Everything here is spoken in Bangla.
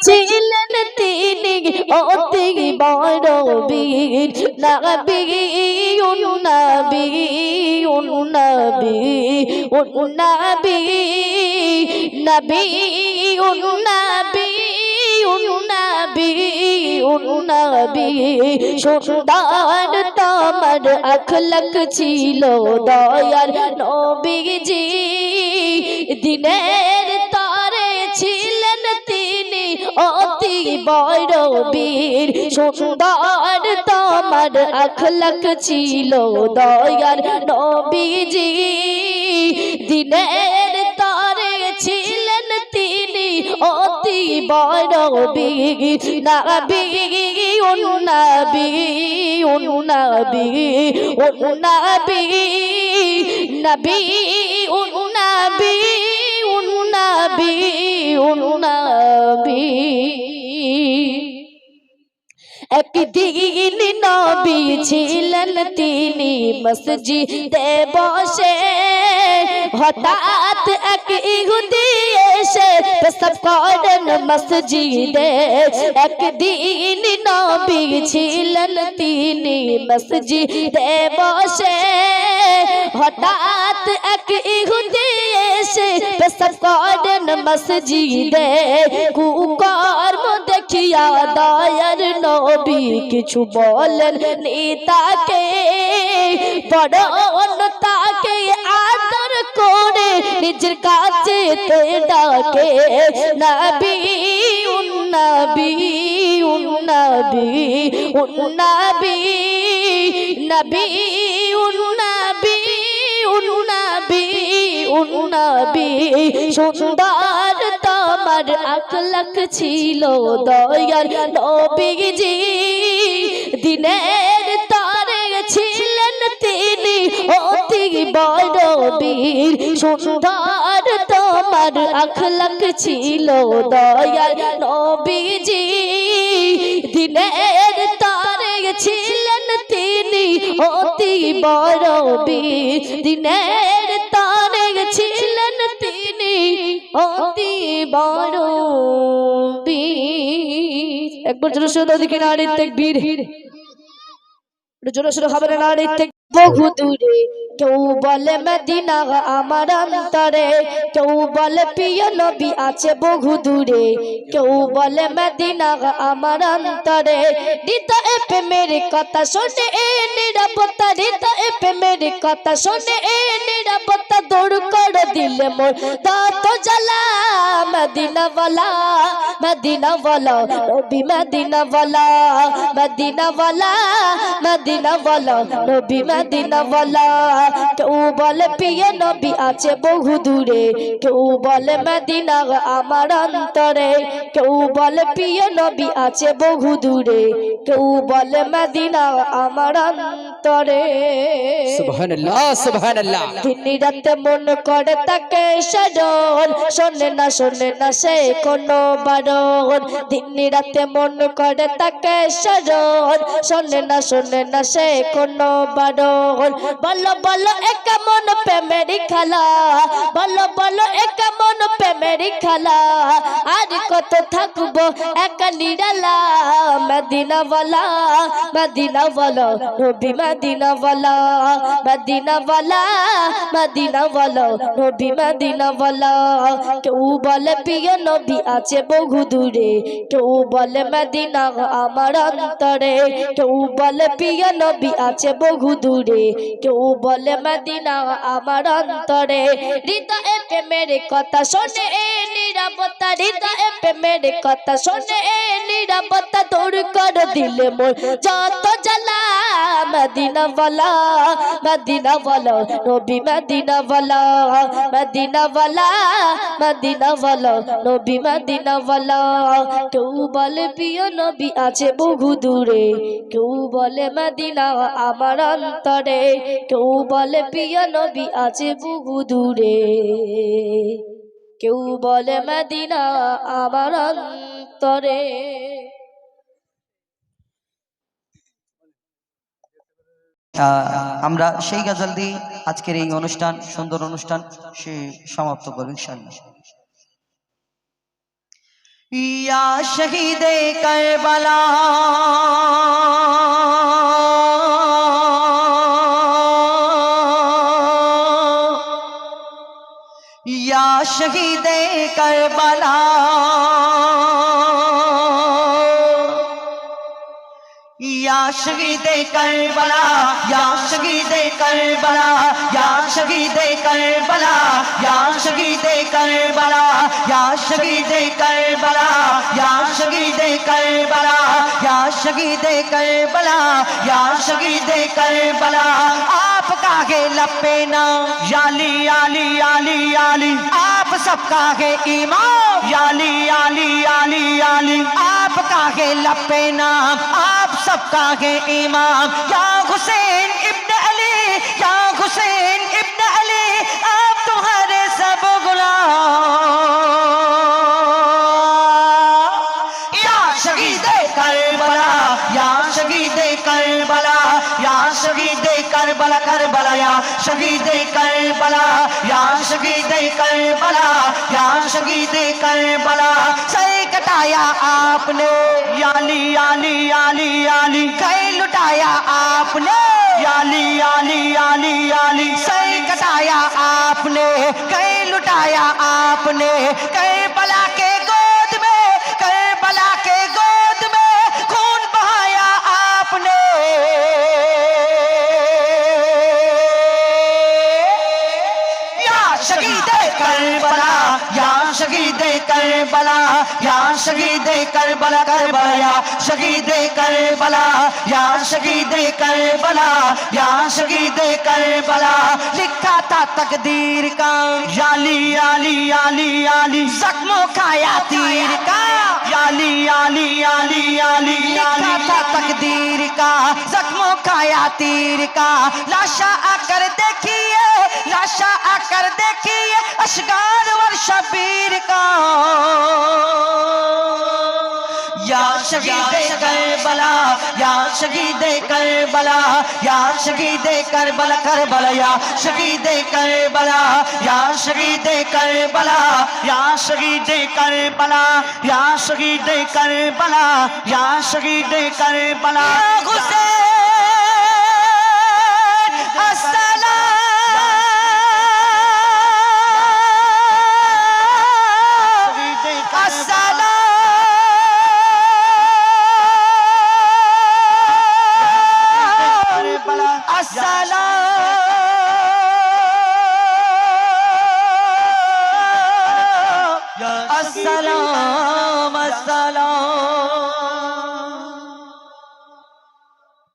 ছিলেন তিনি অতি বড় বীর নবী উন্নবী নবী উন্নবী উন্নবী উন্নবী সুন্দর তোমার আখলক ছিল দয়ার নবীজি, দিনের বড় বীর সুন্দর তোমার আখলক ছিল দয়ার নবীজি। দিনের তরে ছিলেন তিনি অতি বড় বীর নবী উন্নবী উন্নবী উন্নবী নবী। উন্নবী উন্নবী উন্নবী একদিন নবী ছিলেন তিনি মসজিদে বসে। হঠাৎ এক ইহুদি এসে পেশাব করেন মসজিদে। একদিন নবী ছিলেন তিনি মসজিদে বসে। হঠাৎ এক ইহুদি এসে পেশাব করেন মসজিদে। কুকর্ম দেখিয়া দয়ার নবী কিছু বলেন নেতাকে বড় তাকে আদর করে নিজের কাছে তে ডাকে, নবী উন্নবী উন্নবী উন্নবী নবী উন্নবী উন্নবী উন্নবী সুন্দর তোমার আখলক ছিল দয়ার নবীজি। দিনের তরে ছিলেন তিনি অতি বড় বীর সুন্দর। তোমার আখলক ছিল দয়ার নবীজি। দিনের তরে ছিলেন তিনি অতি বড় বীর দিনের তরে ছিলেন তিনি অতি বড় বীর। একবার জোরে সোদা দিকে নারী বীর। জোর শুধু হবে নারী বহু দূরে কেউ বলে মদিনা আমার অন্তরে। কেউ বলে প্রিয় নবী আছে বহু দূরে কেউ বলে মদিনা আমার অন্তরে। হৃদয় প্রেমের কথা শোনে এ নিরাপত্তা হৃদয় প্রেমের কথা শোনে এ নিরাপত্তা দৌড় করে দিলে মোর দাঁত জ্বালা মদিনা বলা মদিনা বলা নবী মদিনা বলা মদিনা বলা মদিনা বলা নবী মদিনা বলা। কেউ বলে পিয়ে নবী আছে বহু দূরে। কেউ বলে, মদিনা আমার অন্তরে। কেউ বলে পিয়ে নবী আছে বহু দূরে। কেউ বলে, মদিনা আমার অন্তরে। সুবহানাল্লাহ সুবহানাল্লাহ। দিনী রাতে মন করে তাকে সজন। শোনে না শোনে না সে কোনো বারণ। রাতে মন করে তাকে সজন। শোনে না শোনে না সে কোনো বারণ। বলো বলো এক মন প্রেমেরি খেলা? বলো বলো এক মন প্রেমেরি খেলা? আর কত থাকব একা নিরালা কেউ বলে, প্রিয় নবী আছে বহু দূরে। কেউ বলে, মদিনা আমার অন্তরে। কেউ বলে, প্রিয় নবী আছে বহু দূরে। কেউ বলে, মদিনা আমার অন্তরে। কথা শোনে এ নিরাপত্তা। হৃদয়ে দূর করে দিলে মোর যত জ্বালা মদিনা বলা মদিনা বলো নবী মদিনা বলা মদিনা বলা মদিনা বলো নবী মদিনা বলা কেউ বলে প্রিয় নবী আছে বহু দূরে কেউ বলে মদিনা আমার অন্তরে? কেউ বলে প্রিয় নবী আছে বহু দূরে কেউ বলে মদিনা আমার অন্তরে? আমরা সেই গাজল দিয়ে আজকের এই অনুষ্ঠান, সুন্দর অনুষ্ঠান সে সমাপ্ত করবেন ইনশাআল্লাহ। ইয়া শহীদ কারবালা। ইয়া শহীদে কারবালা। یا شہید کربلا، یا شہید کربلا، یا شہید کربلا، یا شہید کربلا، یا شہید کربلا، یا شہید کربلا، یا شہید کربلا، یا شہید کربلا۔ آپ کا ہے لپینا یالی علی یالی یالی۔ آپ سب کا ہے ایمان، یالی علی یالی یالی۔ آپ کا ہے لپینا কাহে ইমাম ইয়া হুসেন ইবনে আলী ইয়া হুসেন ইবনে کربلا کربلا، یا شہید کربلا، یا شہید کربلا، یا شہید کربلا، سر کٹایا آپ نے، یالی یالی یالی یالی گئے لٹایا آپ نے، یالی یالی یالی یالی، سر کٹایا آپ نے گئے لٹایا آپ نے، کربلا کے شہید کربلا کربلا یا شہید کربلا یا شہید کربلا یا شہید کربلا لکھا تھا تقدیر کا یا علی علی علی علی زخموں کا یا تیر کا یا علی علی علی علی لکھا تھا تقدیر کا زخموں کا یا تیر کا لاشا آ کر دیکھیے لاشا آ کر دیکھیے اشگار ور شبیر کا۔ شہید کربلا یا شہید کربلا یا شہید کربلا کربلا یا شہید کربلا یا شہید کربلا یا شہید کربلا یا شہید کربلا یا شہید کربلا حسین Yasala.